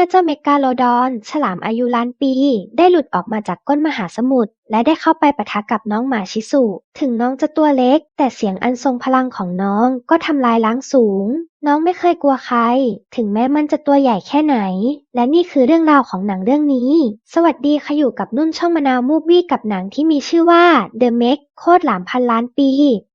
มื่อเจ้าเมกาโลดอน ฉลามอายุล้านปี ได้หลุดออกมาจากก้นมหาสมุทรและได้เข้าไปปะทะกับน้องหมาชิสุ ถึงน้องจะตัวเล็ก แต่เสียงอันทรงพลังของน้องก็ทำลายล้างสูง น้องไม่เคยกลัวใคร ถึงแม้มันจะตัวใหญ่แค่ไหน และนี่คือเรื่องราวของหนังเรื่องนี้ สวัสดีค่ะอยู่กับนุ่นช่องมะนาวมูฟวี่กับหนังที่มีชื่อว่า The Meg โคตรหลามพันล้านปี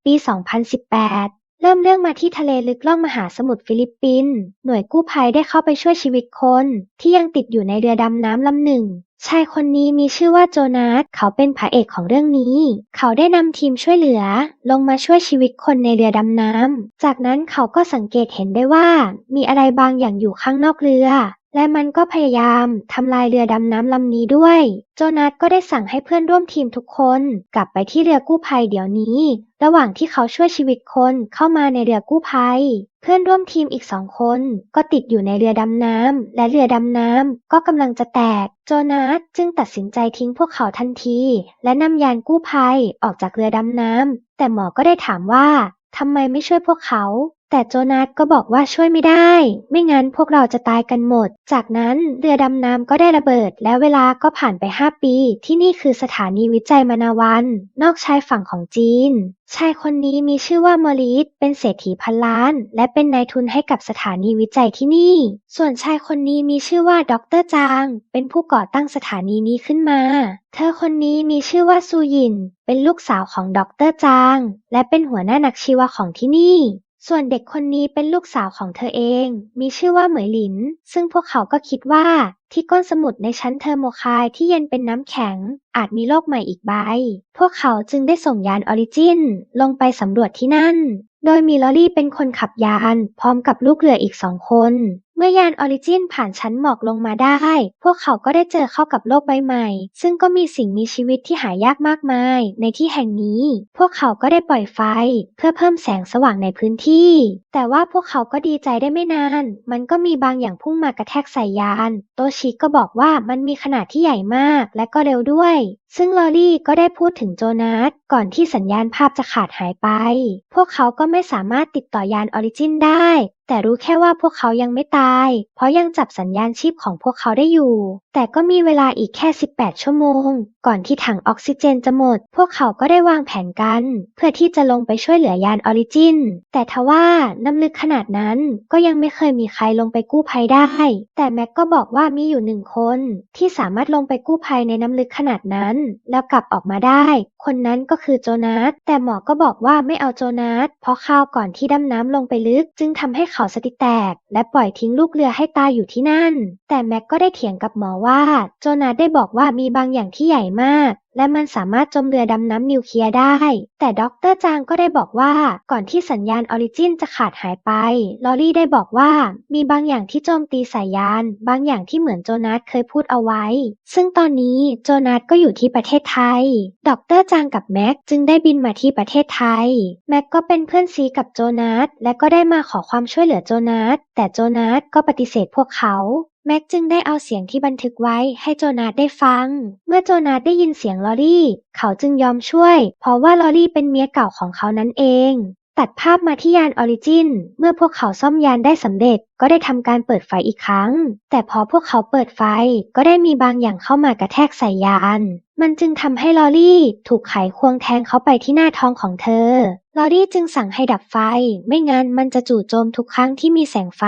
ปี 2018 เริ่มเรื่องมาที่ทะเลลึกล่องมหาสมุทรฟิลิปปินส์ หน่วยกู้ภัยได้เข้าไปช่วยชีวิตคน ที่ยังติดอยู่ในเรือดำน้ำลำหนึ่ง ชายคนนี้มีชื่อว่าโจนาส เขาเป็นพระเอกของเรื่องนี้ เขาได้นำทีมช่วยเหลือ ลงมาช่วยชีวิตคนในเรือดำน้ำ จากนั้นเขาก็สังเกตเห็นได้ว่า มีอะไรบางอย่างอยู่ข้างนอกเรือ และมันก็พยายามทำลายเรือดำน้ำลำนี้ด้วย โจนาสก็ได้สั่งให้เพื่อนร่วมทีมทุกคนกลับไปที่เรือกู้ภัยเดี๋ยวนี้ ระหว่างที่เขาช่วยชีวิตคนเข้ามาในเรือกู้ภัย เพื่อนร่วมทีมอีกสองคน ก็ติดอยู่ในเรือดำน้ำและเรือดำน้ำก็กำลังจะแตก โจนาสจึงตัดสินใจทิ้งพวกเขาทันที และนำยานกู้ภัยออกจากเรือดำน้ำแต่หมอก็ได้ถามว่าทำไมไม่ช่วยพวกเขาแต่โจนาสก็บอกว่าช่วยไม่ได้ ไม่งั้นพวกเราจะตายกันหมด จากนั้นเรือดำน้ำก็ได้ระเบิด และเวลาก็ผ่านไป5ปี ที่นี่คือสถานีวิจัยมานาวัน นอกชายฝั่งของจีน ชายคนนี้มีชื่อว่ามอริสเป็นเศรษฐีพันล้าน และเป็นนายทุนให้กับสถานีวิจัยที่นี่ ส่วนชายคนนี้มีชื่อว่าด็อกเตอร์จาง เป็นผู้ก่อตั้งสถานีนี้ขึ้นมา เธอคนนี้มีชื่อว่าซูยิน เป็นลูกสาวของด็อกเตอร์จาง และเป็นหัวหน้านักชีวะของที่นี่ ส่วนเด็กคนนี้เป็นลูกสาวของเธอเอง มีชื่อว่าเหมยหลิน ซึ่งพวกเขาก็คิดว่า ที่ก้นสมุดในชั้นเทอร์โมคายที่เย็นเป็นน้ำแข็ง อาจมีโลกใหม่อีกใบ พวกเขาจึงได้ส่งยานออริจิน ลงไปสำรวจที่นั่น โดยมีลอรี่เป็นคนขับยาน พร้อมกับลูกเรืออีกสองคนเมื่อยานออริจินผ่านชั้นหมอกลงมาได้ พวกเขาก็ได้เจอเข้ากับโลกใบใหม่ ซึ่งก็มีสิ่งมีชีวิตที่หายากมากมาย ในที่แห่งนี้ พวกเขาก็ได้ปล่อยไฟ เพื่อเพิ่มแสงสว่างในพื้นที่ แต่ว่าพวกเขาก็ดีใจได้ไม่นาน มันก็มีบางอย่างพุ่งมากระแทกใส่ยาน โตชิก็บอกว่ามันมีขนาดที่ใหญ่มากและก็เร็วด้วย ซึ่งลอรี่ก็ได้พูดถึงโจนาสก่อนที่สัญญาณภาพจะขาดหายไป พวกเขาก็ไม่สามารถติดต่อยานออริจินได้แต่รู้แค่ว่าพวกเขายังไม่ตาย เพราะยังจับสัญญาณชีพของพวกเขาได้อยู่ แต่ก็มีเวลาอีกแค่ 18 ชั่วโมง ก่อนที่ถังออกซิเจนจะหมด พวกเขาก็ได้วางแผนกัน เพื่อที่จะลงไปช่วยเหลือยานออริจิน แต่ทว่าน้ำลึกขนาดนั้นก็ยังไม่เคยมีใครลงไปกู้ภัยได้ แต่แม็กก็บอกว่ามีอยู่หนึ่งคน ที่สามารถลงไปกู้ภัยในน้ำลึกขนาดนั้น แล้วกลับออกมาได้ คนนั้นก็คือโจนาสแต่หมอก็บอกว่าไม่เอาโจนาสเพราะข้าวก่อนที่ดำน้ำลงไปลึก จึงทำให้เขาสติแตก และปล่อยทิ้งลูกเรือให้ตายอยู่ที่นั่น แต่แม็กก็ได้เถียงกับหมอว่า โจนาได้บอกว่ามีบางอย่างที่ใหญ่มาก และมันสามารถจมเรือดำน้ำนิวเคลียร์ได้ แต่ด็อกเตอร์จางก็ได้บอกว่า ก่อนที่สัญญาณออริจินจะขาดหายไป ลอรี่ได้บอกว่า มีบางอย่างที่โจมตีสายยาน บางอย่างที่เหมือนโจนาสเคยพูดเอาไว้ ซึ่งตอนนี้โจนาสก็อยู่ที่ประเทศไทย ด็อกเตอร์จางกับแม็กจึงได้บินมาที่ประเทศไทย แม็กก็เป็นเพื่อนซีกับโจนาสและก็ได้มาขอความช่วยเหลือโจนาสแต่โจนาสก็ปฏิเสธพวกเขา แม็กจึงได้เอาเสียงที่บันทึกไว้ให้โจนาสได้ฟัง เมื่อโจนาสได้ยินเสียงลอรี่ เขาจึงยอมช่วย เพราะว่าลอรี่เป็นเมียเก่าของเขานั่นเอง ตัดภาพมาที่ยานออริจิน เมื่อพวกเขาซ่อมยานได้สำเร็จ ก็ได้ทำการเปิดไฟอีกครั้ง แต่พอพวกเขาเปิดไฟ ก็ได้มีบางอย่างเข้ามากระแทกใส่ยาน มันจึงทำให้ลอรี่ถูกไขควงแทงเข้าไปที่หน้าท้องของเธอ ลอรี่จึงสั่งให้ดับไฟ ไม่งั้นมันจะจู่โจมทุกครั้งที่มีแสงไฟ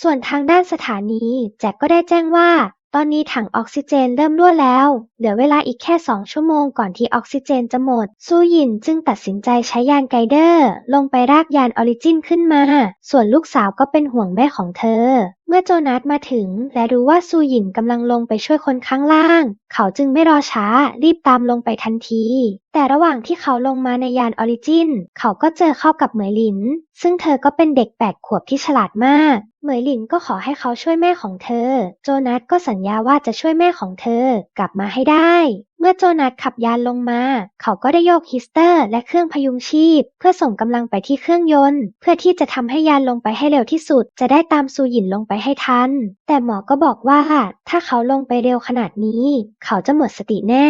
ส่วนทางด้านสถานี แจ็คก็ได้แจ้งว่า ตอนนี้ถังออกซิเจนเริ่มรั่วแล้ว เหลือเวลาอีกแค่2ชั่วโมงก่อนที่ออกซิเจนจะหมด ซูยินจึงตัดสินใจใช้ยานไกเดอร์ ลงไปรากยานออริจินขึ้นมา ส่วนลูกสาวก็เป็นห่วงแม่ของเธอ เมื่อโจนาสมาถึงและรู้ว่าซูหยินกำลังลงไปช่วยคนข้างล่าง เขาจึงไม่รอช้ารีบตามลงไปทันที แต่ระหว่างที่เขาลงมาในยานออริจิน เขาก็เจอเข้ากับเหมยหลิน ซึ่งเธอก็เป็นเด็กแปดขวบที่ฉลาดมาก เหมยหลินก็ขอให้เขาช่วยแม่ของเธอ โจนัสก็สัญญาว่าจะช่วยแม่ของเธอกลับมาให้ได้ เมื่อโจนัสขับยานลงมา เขาก็ได้โยกฮิสเตอร์และเครื่องพยุงชีพ เพื่อส่งกำลังไปที่เครื่องยนต์ เพื่อที่จะทำให้ยานลงไปให้เร็วที่สุด จะได้ตามซูหยินลงไปให้ทัน แต่หมอก็บอกว่าถ้าเขาลงไปเร็วขนาดนี้ เขาจะหมดสติแน่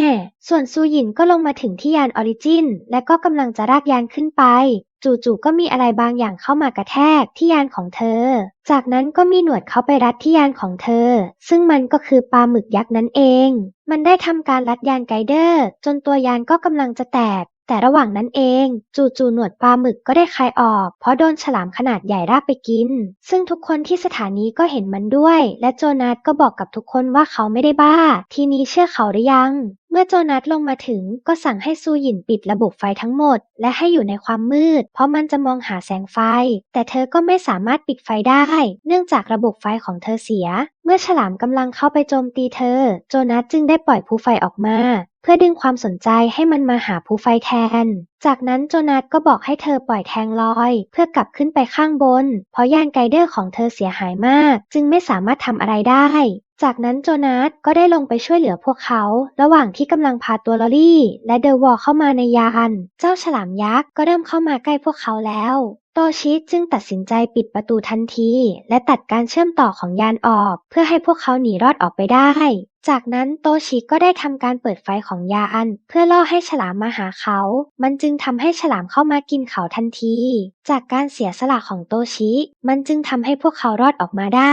ส่วนซูหยินก็ลงมาถึงที่ยานออริจินและก็กำลังจะรากยานขึ้นไป จู่ๆก็มีอะไรบางอย่างเข้ามากระแทกที่ยานของเธอ จากนั้นก็มีหนวดเข้าไปรัดที่ยานของเธอ ซึ่งมันก็คือปลาหมึกยักษ์นั่นเอง มันได้ทำการรัดยานไกเดอร์ จนตัวยานก็กำลังจะแตกแต่ระหว่างนั้นเอง จู่ๆหนวดปลาหมึกก็ได้คลายออก เพราะโดนฉลามขนาดใหญ่ราบไปกิน ซึ่งทุกคนที่สถานีก็เห็นมันด้วย และโจนาสก็บอกกับทุกคนว่าเขาไม่ได้บ้า ทีนี้เชื่อเขาหรือยัง เมื่อโจนัสลงมาถึงก็สั่งให้ซูหยินปิดระบบไฟทั้งหมด และให้อยู่ในความมืด เพราะมันจะมองหาแสงไฟ แต่เธอก็ไม่สามารถปิดไฟได้ เนื่องจากระบบไฟของเธอเสีย เมื่อฉลามกำลังเข้าไปโจมตีเธอ โจนัสจึงได้ปล่อยภูไฟออกมา เพื่อดึงความสนใจให้มันมาหาภูไฟแทน จากนั้นโจนัสก็บอกให้เธอปล่อยแทงลอย เพื่อกลับขึ้นไปข้างบน เพราะยานไกเดอร์ของเธอเสียหายมาก จึงไม่สามารถทำอะไรได้ จากนั้นโจนาสก็ได้ลงไปช่วยเหลือพวกเขา ระหว่างที่กำลังพาตัวลอรี่ และเดอะวอลเข้ามาในยาน เจ้าฉลามยักษ์ก็เริ่มเข้ามาใกล้พวกเขาแล้ว โตชิจึงตัดสินใจปิดประตูทันที และตัดการเชื่อมต่อของยานออก เพื่อให้พวกเขาหนีรอดออกไปได้ จากนั้นโตชิก็ได้ทำการเปิดไฟของยาอัน เพื่อล่อให้ฉลามมาหาเขา มันจึงทำให้ฉลามเข้ามากินเขาทันที จากการเสียสละของโตชิ มันจึงทำให้พวกเขารอดออกมาได้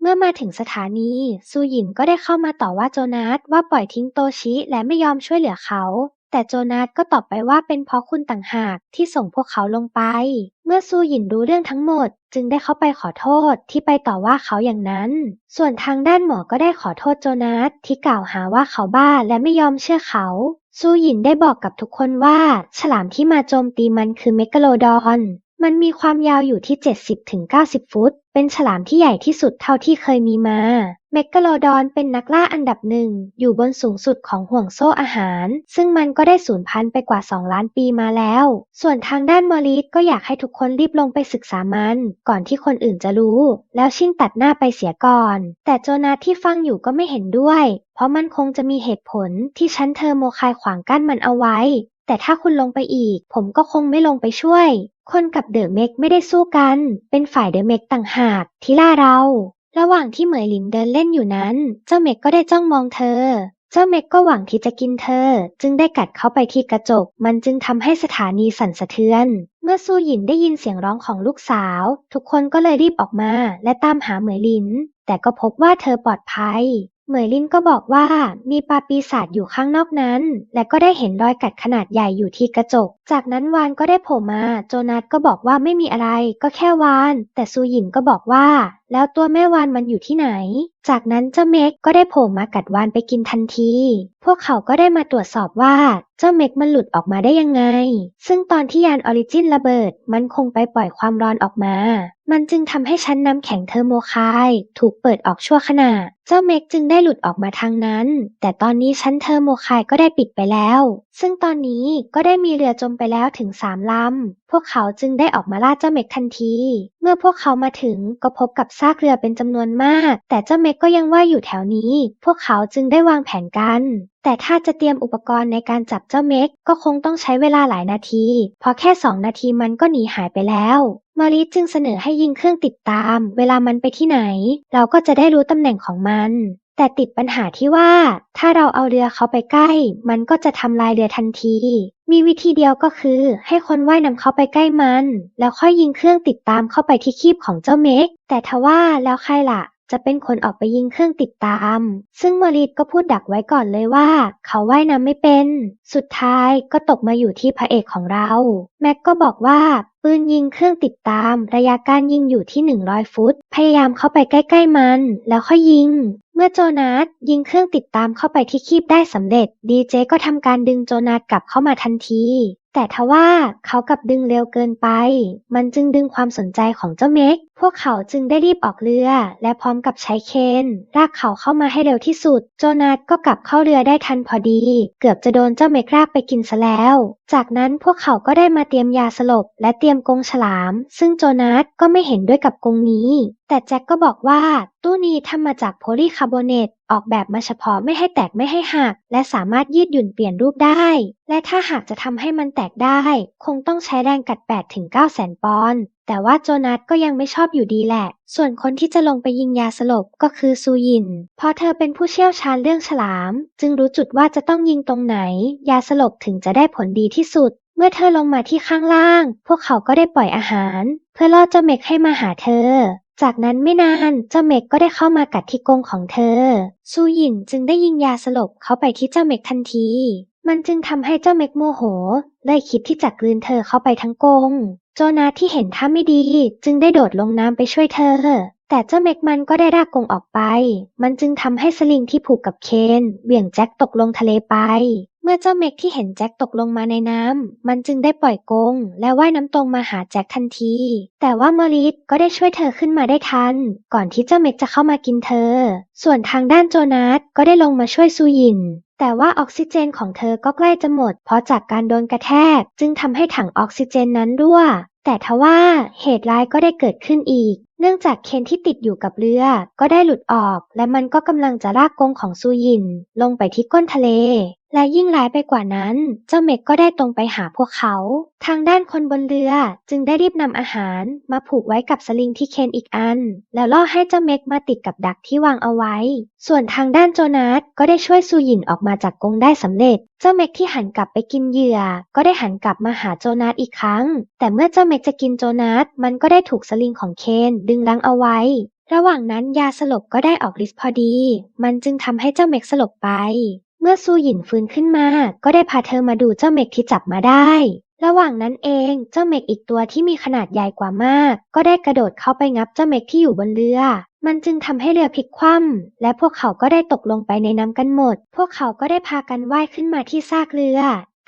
เมื่อมาถึงสถานี ซูหยินก็ได้เข้ามาต่อว่าโจนาสว่าปล่อยทิ้งโตชิและไม่ยอมช่วยเหลือเขา แต่โจนาสก็ตอบไปว่าเป็นเพราะคุณต่างหากที่ส่งพวกเขาลงไป เมื่อซูหยินรู้เรื่องทั้งหมด จึงได้เข้าไปขอโทษที่ไปต่อว่าเขาอย่างนั้น ส่วนทางด้านหมอก็ได้ขอโทษโจนาสที่กล่าวหาว่าเขาบ้าและไม่ยอมเชื่อเขาซูหยินได้บอกกับทุกคนว่า ฉลามที่มาโจมตีมันคือเมกะโลดอน มันมีความยาวอยู่ที่ 70-90 ฟุต เป็นฉลามที่ใหญ่ที่สุดเท่าที่เคยมีมา เมกะโลดอนเป็นนักล่าอันดับหนึ่ง อยู่บนสูงสุดของห่วงโซ่อาหาร ซึ่งมันก็ได้สูญพันธุ์ไปกว่า 2 ล้านปีมาแล้ว ส่วนทางด้านมอริสก็อยากให้ทุกคนรีบลงไปศึกษามัน ก่อนที่คนอื่นจะรู้ แล้วชิ่งตัดหน้าไปเสียก่อน แต่โจนาที่ฟังอยู่ก็ไม่เห็นด้วย เพราะมันคงจะมีเหตุผลที่ชั้นเทอร์โมคายขวางกั้นมันเอาไว้ แต่ถ้าคุณลงไปอีก ผมก็คงไม่ลงไปช่วย คนกับเดอะเมกไม่ได้สู้กัน เป็นฝ่ายเดอะเมกต่างหากที่ล่าเรา ระหว่างที่เหมยหลินเดินเล่นอยู่นั้น เจ้าเมกก็ได้จ้องมองเธอ เจ้าเมกก็หวังที่จะกินเธอ จึงได้กัดเข้าไปที่กระจก มันจึงทำให้สถานีสั่นสะเทือน เมื่อซูหยินได้ยินเสียงร้องของลูกสาว ทุกคนก็เลยรีบออกมา และตามหาเหมยหลิน แต่ก็พบว่าเธอปลอดภัย เหมยลินก็บอกว่ามีปลาปีศาจอยู่ข้างนอกนั้น และก็ได้เห็นรอยกัดขนาดใหญ่อยู่ที่กระจก จากนั้นวานก็ได้โผล่มา โจนัสก็บอกว่าไม่มีอะไร ก็แค่วาน แต่ซูหยินก็บอกว่าแล้วตัวแม่วานมันอยู่ที่ไหน จากนั้นเจ้าเม็กก็ได้โผล่มากัดวานไปกินทันที พวกเขาก็ได้มาตรวจสอบว่าเจ้าเม็กมันหลุดออกมาได้ยังไง ซึ่งตอนที่ยานออริจินระเบิด มันคงไปปล่อยความร้อนออกมา มันจึงทำให้ชั้นน้ำแข็งเทอร์โมคายถูกเปิดออกชั่วขณะ เจ้าเม็กจึงได้หลุดออกมาทางนั้น แต่ตอนนี้ชั้นเทอร์โมคายก็ได้ปิดไปแล้ว ซึ่งตอนนี้ก็ได้มีเรือจมไปแล้วถึงสามลำ พวกเขาจึงได้ออกมาล่าเจ้าเม็กทันที เมื่อพวกเขามาถึงก็พบกับซากเรือเป็นจำนวนมาก แต่เจ้าเมกก็ยังว่ายอยู่แถวนี้ พวกเขาจึงได้วางแผนกัน แต่ถ้าจะเตรียมอุปกรณ์ในการจับเจ้าเมกก็คงต้องใช้เวลาหลายนาทีเพราะแค่สองนาทีมันก็หนีหายไปแล้วมาริจึงเสนอให้ยิงเครื่องติดตาม เวลามันไปที่ไหน เราก็จะได้รู้ตำแหน่งของมัน แต่ติดปัญหาที่ว่า ถ้าเราเอาเรือเขาไปใกล้ มันก็จะทำลายเรือทันที มีวิธีเดียวก็คือ ให้คนว่ายนำเขาไปใกล้มัน แล้วค่อยยิงเครื่องติดตามเข้าไปที่คีบของเจ้าเมก แต่ทว่าแล้วใครล่ะ จะเป็นคนออกไปยิงเครื่องติดตาม ซึ่งมอริสก็พูดดักไว้ก่อนเลยว่า เขาว่ายน้ำไม่เป็น สุดท้ายก็ตกมาอยู่ที่พระเอกของเรา แม็กก็บอกว่าปืนยิงเครื่องติดตาม ระยะการยิงอยู่ที่ 100 ฟุต พยายามเข้าไปใกล้ ๆ มัน แล้วค่อยยิง เมื่อโจนาสยิงเครื่องติดตามเข้าไปที่คีบได้สำเร็จ ดีเจก็ทำการดึงโจนาสกลับเข้ามาทันที แต่ทว่าเขากลับดึงเร็วเกินไป มันจึงดึงความสนใจของเจ้าเม็ก พวกเขาจึงได้รีบออกเรือ และพร้อมกับใช้เคนลากเขาเข้ามาให้เร็วที่สุด โจนาสก็กลับเข้าเรือได้ทันพอดี เกือบจะโดนเจ้าเม็กลากไปกินซะแล้ว จากนั้นพวกเขาก็ได้มาเตรียมยาสลบ และเตรียมกรงฉลาม ซึ่งโจนาสก็ไม่เห็นด้วยกับกรงนี้ แต่แจ็คก็บอกว่าตู้นี้ทำมาจากโพลีคาร์บอเนต ออกแบบมาเฉพาะไม่ให้แตกไม่ให้หัก และสามารถยืดหยุ่นเปลี่ยนรูปได้ และถ้าหากจะทำให้มันแตกได้ คงต้องใช้แรงกัด8-9แสนปอนด์แต่ว่าโจนัสก็ยังไม่ชอบอยู่ดีแหละ ส่วนคนที่จะลงไปยิงยาสลบก็คือซูยิน เพราะเธอเป็นผู้เชี่ยวชาญเรื่องฉลาม จึงรู้จุดว่าจะต้องยิงตรงไหน ยาสลบถึงจะได้ผลดีที่สุด เมื่อเธอลงมาที่ข้างล่าง พวกเขาก็ได้ปล่อยอาหาร เพื่อล่อเจ้าเมกให้มาหาเธอ จากนั้นไม่นานเจ้าเมกก็ได้เข้ามากัดที่กรงของเธอ ซูหยินจึงได้ยิงยาสลบเข้าไปที่เจ้าเมกทันที มันจึงทำให้เจ้าเมกโมโหเลยคิดที่จะกลืนเธอเข้าไปทั้งกรงโจนาที่เห็นท่าไม่ดี จึงได้โดดลงน้ำไปช่วยเธอ แต่เจ้าเมกมันก็ได้รากกรงออกไป มันจึงทำให้สลิงที่ผูกกับเคนเหวี่ยงแจ็คตกลงทะเลไป มื่อเจ้าเมกที่เห็นแจ็คตกลงมาในน้ำ มันจึงได้ปล่อยกง และว่ายน้ำตรงมาหาแจ็คทันที แต่ว่ามอริสก็ได้ช่วยเธอขึ้นมาได้ทัน ก่อนที่เจ้าเมกจะเข้ามากินเธอ ส่วนทางด้านโจนาสก็ได้ลงมาช่วยซูยิน แต่ว่าออกซิเจนของเธอก็ใกล้จะหมด เพราะจากการโดนกระแทก จึงทำให้ถังออกซิเจนนั้นรั่วแต่ทว่าเหตุร้ายก็ได้เกิดขึ้นอีก เนื่องจากเคนที่ติดอยู่กับเรือก็ได้หลุดออก และมันก็กำลังจะลากกรงของซูยิน ลงไปที่ก้นทะเล และยิ่งร้ายไปกว่านั้น เจ้าเมกก็ได้ตรงไปหาพวกเขา ทางด้านคนบนเรือจึงได้รีบนำอาหารมาผูกไว้กับสลิงที่เคนอีกอัน แล้วล่อให้เจ้าเมกมาติดกับดักที่วางเอาไว้ ส่วนทางด้านโจนาสก็ได้ช่วยซูยินออกมาจากกรงได้สำเร็จ เจ้าเมกที่หันกลับไปกินเหยื่อ ก็ได้หันกลับมาหาโจนาสอีกครั้ง แต่เมื่อเจ้าเมกจะกินโจนาสมันก็ได้ถูกสลิงของเคนดึงรั้งเอาไว้ ระหว่างนั้นยาสลบก็ได้ออกฤทธิ์พอดี มันจึงทำให้เจ้าเมกสลบไป เมื่อซูหยินฟื้นขึ้นมา ก็ได้พาเธอมาดูเจ้าเมกที่จับมาได้ ระหว่างนั้นเองเจ้าเมกอีกตัวที่มีขนาดใหญ่กว่ามาก ก็ได้กระโดดเข้าไปงับเจ้าเมกที่อยู่บนเรือ มันจึงทำให้เรือพลิกคว่ำและพวกเขาก็ได้ตกลงไปในน้ำกันหมด พวกเขาก็ได้พากันว่ายขึ้นมาที่ซากเรือ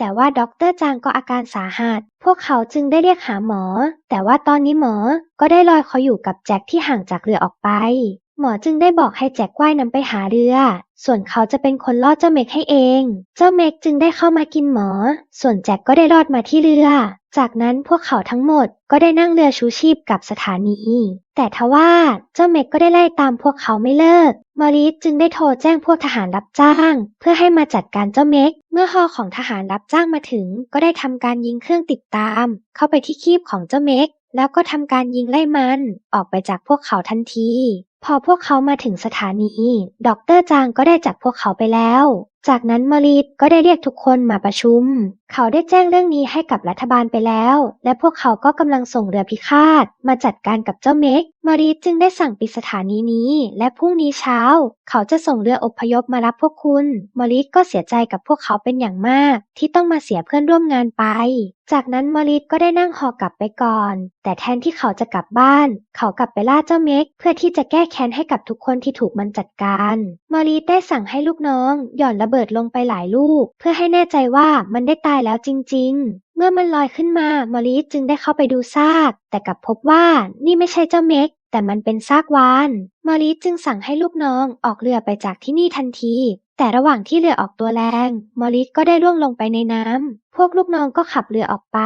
แต่ว่าด็อกเตอร์จางก็อาการสาหัส พวกเขาจึงได้เรียกหาหมอ แต่ว่าตอนนี้หมอก็ได้ลอยคออยู่กับแจ็คที่ห่างจากเรือออกไป หมอจึงได้บอกให้แจ็คว่ายน้ำไปหาเรือ ส่วนเขาจะเป็นคนล่อเจ้าเมกให้เอง เจ้าเมกจึงได้เข้ามากินหมอ ส่วนแจ็คก็ได้รอดมาที่เรือ จากนั้นพวกเขาทั้งหมดก็ได้นั่งเรือชูชีพกลับสถานี แต่ทว่าเจ้าเมกก็ได้ไล่ตามพวกเขาไม่เลิก มอริสจึงได้โทรแจ้งพวกทหารรับจ้าง เพื่อให้มาจัดการเจ้าเมก เมื่อฮอของทหารรับจ้างมาถึง ก็ได้ทำการยิงเครื่องติดตาม เข้าไปที่คีบของเจ้าเม็ก แล้วก็ทำการยิงไล่มัน ออกไปจากพวกเขาทันที พอพวกเขามาถึงสถานีด็อกเตอร์จางก็ได้จับพวกเขาไปแล้ว จากนั้นมอริสก็ได้เรียกทุกคนมาประชุม เขาได้แจ้งเรื่องนี้ให้กับรัฐบาลไปแล้ว และพวกเขาก็กำลังส่งเรือพิฆาต มาจัดการกับเจ้าเม็ก มอริสจึงได้สั่งปิดสถานีนี้ และพรุ่งนี้เช้า เขาจะส่งเรืออพยพมารับพวกคุณ มอริสก็เสียใจกับพวกเขาเป็นอย่างมาก ที่ต้องมาเสียเพื่อนร่วมงานไป จากนั้นมอริสก็ได้นั่งหอกลับไปก่อน แต่แทนที่เขาจะกลับบ้าน เขากลับไปล่าเจ้าเม็ก เพื่อที่จะแก้แค้นให้กับทุกคนที่ถูกมันจัดการ มอริสได้สั่งให้ลูกน้องหย่อนระเบิดลงไปหลายลูก เพื่อให้แน่ใจว่ามันได้ตายแล้วจริง ๆ เมื่อมันลอยขึ้นมา มอริสจึงได้เข้าไปดูซาก แต่กลับพบว่านี่ไม่ใช่เจ้าเม็ก แต่มันเป็นซากวาน มอริสจึงสั่งให้ลูกน้องออกเรือไปจากที่นี่ทันที แต่ระหว่างที่เรือออกตัวแรง มอริสก็ได้ร่วงลงไปในน้ำ พวกลูกน้องก็ขับเรือออกไป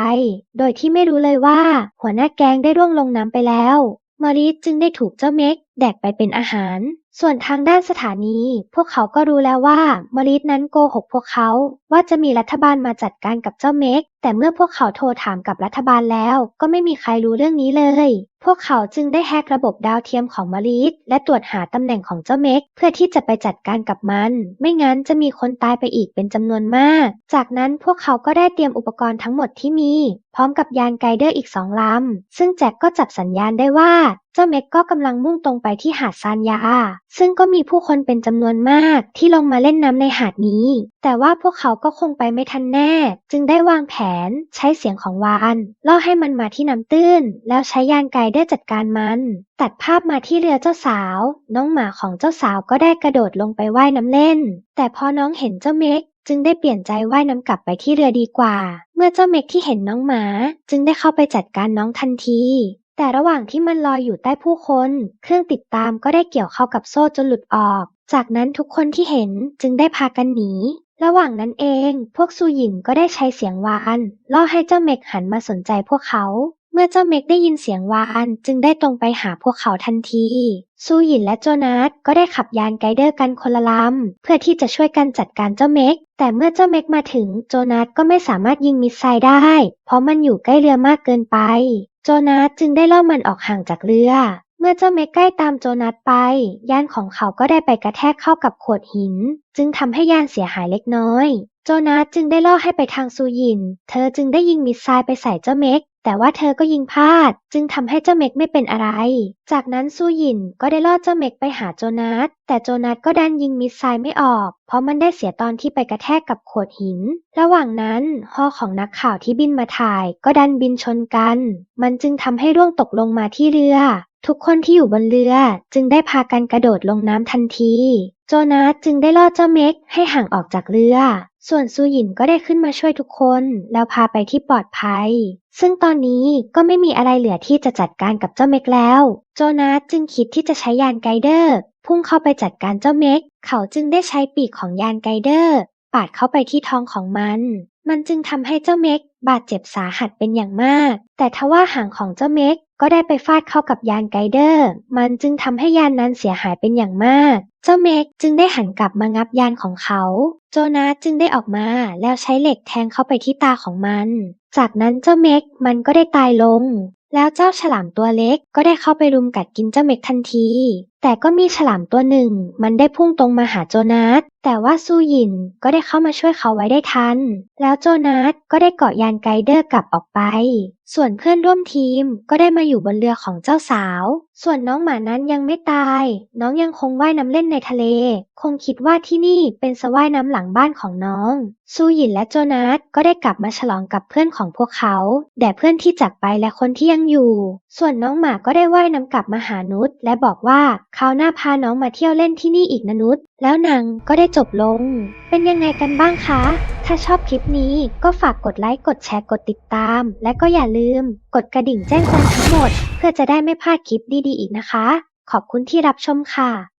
โดยที่ไม่รู้เลยว่า หัวหน้าแก๊งได้ร่วงลงน้ำไปแล้ว มอริสจึงได้ถูกเจ้าเม็ก แดกไปเป็นอาหาร ส่วนทางด้านสถานี พวกเขาก็รู้แล้วว่ามอริสนั้นโกหกพวกเขาว่าจะมีรัฐบาลมาจัดการกับเจ้าเมก แต่เมื่อพวกเขาโทรถามกับรัฐบาลแล้ว ก็ไม่มีใครรู้เรื่องนี้เลย พวกเขาจึงได้แฮกระบบดาวเทียมของมอริสและตรวจหาตำแหน่งของเจ้าเมก เพื่อที่จะไปจัดการกับมัน ไม่งั้นจะมีคนตายไปอีกเป็นจำนวนมาก จากนั้นพวกเขาก็ได้เตรียมอุปกรณ์ทั้งหมดที่มี พร้อมกับยานไกเดอร์อีกสองลำซึ่งแจ็คก็จับสัญญาณได้ว่า เจ้าเม็กก็กำลังมุ่งตรงไปที่หาดซานยา ซึ่งก็มีผู้คนเป็นจำนวนมากที่ลงมาเล่นน้ำในหาดนี้ แต่ว่าพวกเขาก็คงไปไม่ทันแน่ จึงได้วางแผนใช้เสียงของวานล่อให้มันมาที่น้ำตื้น แล้วใช้ยานไกเดอร์จัดการมัน ตัดภาพมาที่เรือเจ้าสาว น้องหมาของเจ้าสาวก็ได้กระโดดลงไปว่ายน้ำเล่น แต่พอน้องเห็นเจ้าเม็กจึงได้เปลี่ยนใจว่ายน้ำกลับไปที่เรือดีกว่า เมื่อเจ้าเม็กที่เห็นน้องหมา จึงได้เข้าไปจัดการน้องทันที แต่ระหว่างที่มันลอยอยู่ใต้ผู้คน เครื่องติดตามก็ได้เกี่ยวเข้ากับโซ่จนหลุดออก จากนั้นทุกคนที่เห็นจึงได้พากันหนี ระหว่างนั้นเอง พวกซูหยินก็ได้ใช้เสียงวานล่อให้เจ้าเมกหันมาสนใจพวกเขา เมื่อเจ้าเมกได้ยินเสียงวานจึงได้ตรงไปหาพวกเขาทันที ซูหยินและโจนาสก็ได้ขับยานไกเดอร์กันคนละลำเพื่อที่จะช่วยกันจัดการเจ้าเมกแต่เมื่อเจ้าเมกมาถึงโจนาสก็ไม่สามารถยิงมิสไซล์ได้ เพราะมันอยู่ใกล้เรือมากเกินไป โจนาสจึงได้ล่อมันออกห่างจากเรือเมื่อเจ้าเมกใกล้ตามโจนาสไป ยานของเขาก็ได้ไปกระแทกเข้ากับโขดหิน จึงทำให้ยานเสียหายเล็กน้อย โจนาสจึงได้ล่อให้ไปทางซูยิน เธอจึงได้ยิงมิสไซล์ไปใส่เจ้าเมก แต่ว่าเธอก็ยิงพลาด จึงทำให้เจ้าเม็กไม่เป็นอะไร จากนั้นซูหยินก็ได้ล่อเจ้าเม็กไปหาโจนาสแต่โจนาสก็ดันยิงมิสไซล์ไม่ออก เพราะมันได้เสียตอนที่ไปกระแทกกับโขดหิน ระหว่างนั้นฮอของนักข่าวที่บินมาถ่าย ก็ดันบินชนกัน มันจึงทำให้ร่วงตกลงมาที่เรือ ทุกคนที่อยู่บนเรือจึงได้พากันกระโดดลงน้ำทันที โจนาสจึงได้ล่อเจ้าเม็กให้ห่างออกจากเรือ ส่วนซูหยินก็ได้ขึ้นมาช่วยทุกคน แล้วพาไปที่ปลอดภัย ซึ่งตอนนี้ก็ไม่มีอะไรเหลือที่จะจัดการกับเจ้าเม็กแล้ว โจนาสจึงคิดที่จะใช้ยานไกเดอร์ พุ่งเข้าไปจัดการเจ้าเม็ก เขาจึงได้ใช้ปีกของยานไกเดอร์ ปาดเข้าไปที่ท้องของมัน มันจึงทำให้เจ้าเม็กบาดเจ็บสาหัสเป็นอย่างมาก แต่ทว่าหางของเจ้าเม็ก ก็ได้ไปฟาดเข้ากับยานไกเดอร์ มันจึงทำให้ยานนั้นเสียหายเป็นอย่างมาก เจ้าเมกจึงได้หันกลับมางับยานของเขา โจนาสจึงได้ออกมาแล้วใช้เหล็กแทงเข้าไปที่ตาของมัน จากนั้นเจ้าเม็กมันก็ได้ตายลง แล้วเจ้าฉลามตัวเล็กก็ได้เข้าไปรุมกัดกินเจ้าเม็กทันที แต่ก็มีฉลามตัวหนึ่ง มันได้พุ่งตรงมาหาโจนาสแต่ว่าซูหยินก็ได้เข้ามาช่วยเขาไว้ได้ทัน แล้วโจนาสก็ได้เกาะยานไกเดอร์กลับออกไป ส่วนเพื่อนร่วมทีมก็ได้มาอยู่บนเรือของเจ้าสาวส่วนน้องหมานั้นยังไม่ตาย น้องยังคงว่ายน้ำเล่นในทะเล คงคิดว่าที่นี่เป็นสระว่ายน้ำหลังบ้านของน้อง ซูหยินและโจนาสก็ได้กลับมาฉลองกับเพื่อนของพวกเขา แด่เพื่อนที่จากไปและคนที่ยังอยู่ ส่วนน้องหมาก็ได้ว่ายน้ำกลับมาหานุชและบอกว่าคราวหน้าพาน้องมาเที่ยวเล่นที่นี่อีกนะนุชแล้วนังก็ได้จบลง เป็นยังไงกันบ้างคะถ้าชอบคลิปนี้ก็ฝากกดไลค์ กดแชร์ กดติดตาม และก็อย่าลืม กดกระดิ่งแจ้งเตือนทั้งหมด เพื่อจะได้ไม่พลาดคลิปดีๆอีกนะคะ ขอบคุณที่รับชมค่ะ